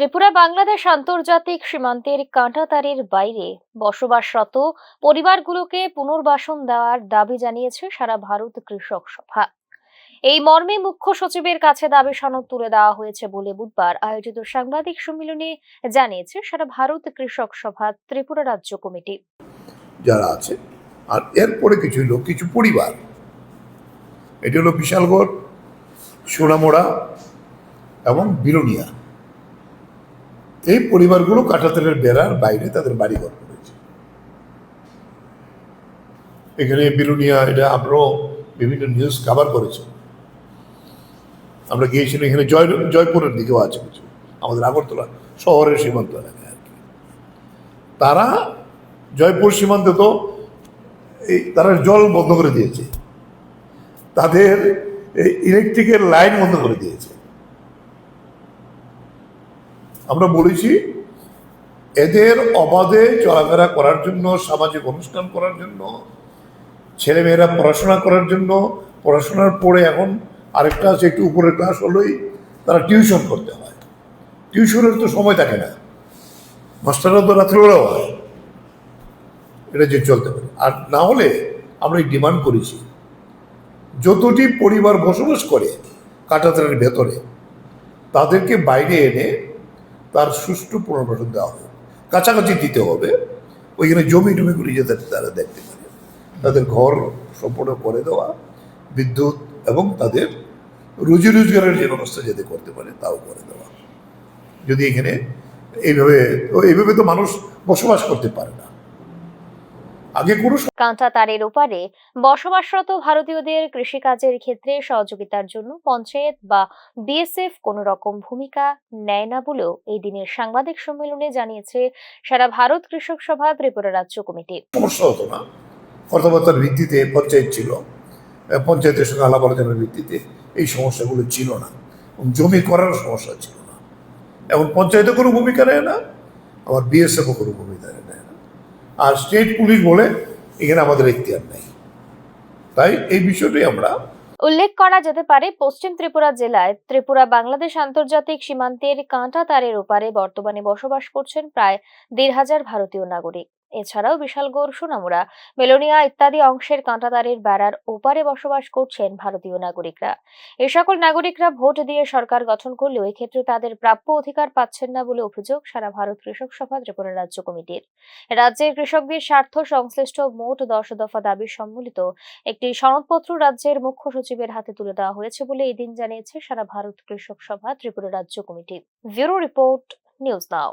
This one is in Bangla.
ত্রিপুরা বাংলাদেশ আন্তর্জাতিক সীমান্তের কাঁটাতারের বাইরে বসবাসরত পরিবারগুলোকে পুনর্বাসন দেওয়ার দাবি জানিয়েছে সারা ভারত কৃষক সভা। এই মর্মে মুখ্য সচিবের কাছে দাবি সনদ তুলে দেওয়া হয়েছে বলে বুধবার আয়োজিত সাংবাদিক সম্মেলনে জানিয়েছে সারা ভারত কৃষক সভা ত্রিপুরা রাজ্য কমিটি। যারা আছে, আর এরপরে কিছু লোক, কিছু পরিবার। এটি হলো বিশালগড়, সোনামোড়া এবং বিরোনিয়া। এই পরিবারগুলো কাঁটাতারের বেড়ার বাইরে তাদের বাড়িঘর করেছে। এখানে বিরুনিয়া এটা আমরাও বিভিন্ন নিউজ কাভার করেছে। আমরা গিয়েছিলাম এখানে জয়, জয়পুরের দিকেও আছে কিছু। আমাদের আগরতলা শহরের সীমান্ত এলাকায় আর কি। তারা জয়পুর সীমান্তে তো এই তারা জল বন্ধ করে দিয়েছে। তাদের ইলেকট্রিকের লাইন বন্ধ করে দিয়েছে। আমরা বলেছি, এদের অবাধে চলাফেরা করার জন্য, সামাজিক অনুষ্ঠান করার জন্য, ছেলেমেয়েরা পড়াশোনা করার জন্য, পড়াশোনার পরে এখন আরেকটা আছে, একটু উপরের ক্লাস হলেই তারা টিউশন করতে হয়। টিউশনের তো সময় থাকে না। মাস্টাররা তো রাত্রিবেলাও হয়। এটা যে চলতে পারে। আর না হলে আমরা এই ডিমান্ড করেছি। যতটি পরিবার বসবাস করে কাটাতারের ভেতরে, তাদেরকে বাইরে এনে তার সুষ্ঠু পুনর্বাসন দেওয়া হবে কাছাকাছি দিতে হবে। ওইখানে জমি টমিগুলি যাতে তারা দেখতে পারে। তাদের ঘর সম্পূর্ণ করে দেওয়া, বিদ্যুৎ এবং তাদের রুজি রোজগারের যে ব্যবস্থা যাতে করতে পারে তাও করে দেওয়া। যদি এখানে এইভাবে এইভাবে তো মানুষ বসবাস করতে পারে না। আগে কোনো কাঁটা তারের ওপারে বসবাসরত ভারতীয়দের কৃষিকাজের ক্ষেত্রে সহযোগিতার জন্য পঞ্চায়েত বা বিএসএফ কোনো রকম ভূমিকা নেয় না বলেও এই দিনের সাংবাদিক সম্মেলনে জানিয়েছে সারা ভারত কৃষক সভা ত্রিপুরা রাজ্য কমিটি। সমস্যা হতো না। কথাবার্তার ভিত্তিতে পঞ্চায়েত ছিল। পঞ্চায়েতের সঙ্গে আলাপ আলোচনার ভিত্তিতে এই সমস্যাগুলো ছিল না। জমি করার সমস্যা ছিল না। এখন পঞ্চায়েতে কোনো ভূমিকা নেয় না আবার বিএসএফও কোনো ভূমিকা নেয় না। আর স্টেট পুলিশ বলে এখানে আমাদের এখতিয়ার নেই। তাই এই বিষয়টাই আমরা উল্লেখ করা যেতে পারে, পশ্চিম ত্রিপুরা জেলায় ত্রিপুরা বাংলাদেশ আন্তর্জাতিক সীমান্তের কাঁটা তারের ওপারে বর্তমানে বসবাস করছেন প্রায় দেড় হাজার ভারতীয় নাগরিক। এছাড়াও বিশালগড় সোনামুড়া মেলোনিয়া ইত্যাদি অংশের কাঁটাতারের বেড়ার ওপারে বসবাস করছেন ভারতীয় নাগরিকরা। এ সকল নাগরিকরা ভোট দিয়ে সরকার গঠন করলেও এক্ষেত্রে তাদের প্রাপ্য অধিকার পাচ্ছেন না বলে অভিযোগ সারা ভারত কৃষক সভা, ত্রিপুরা রাজ্য কমিটির। রাজ্যের কৃষকদের স্বার্থ সংশ্লিষ্ট মোট দশ দফা দাবি সম্মিলিত একটি সনদপত্র রাজ্যের মুখ্য সচিবের হাতে তুলে দেওয়া হয়েছে বলে এদিন জানিয়েছে সারা ভারত কৃষক সভা, ত্রিপুরা রাজ্য committee. Bureau report, news now.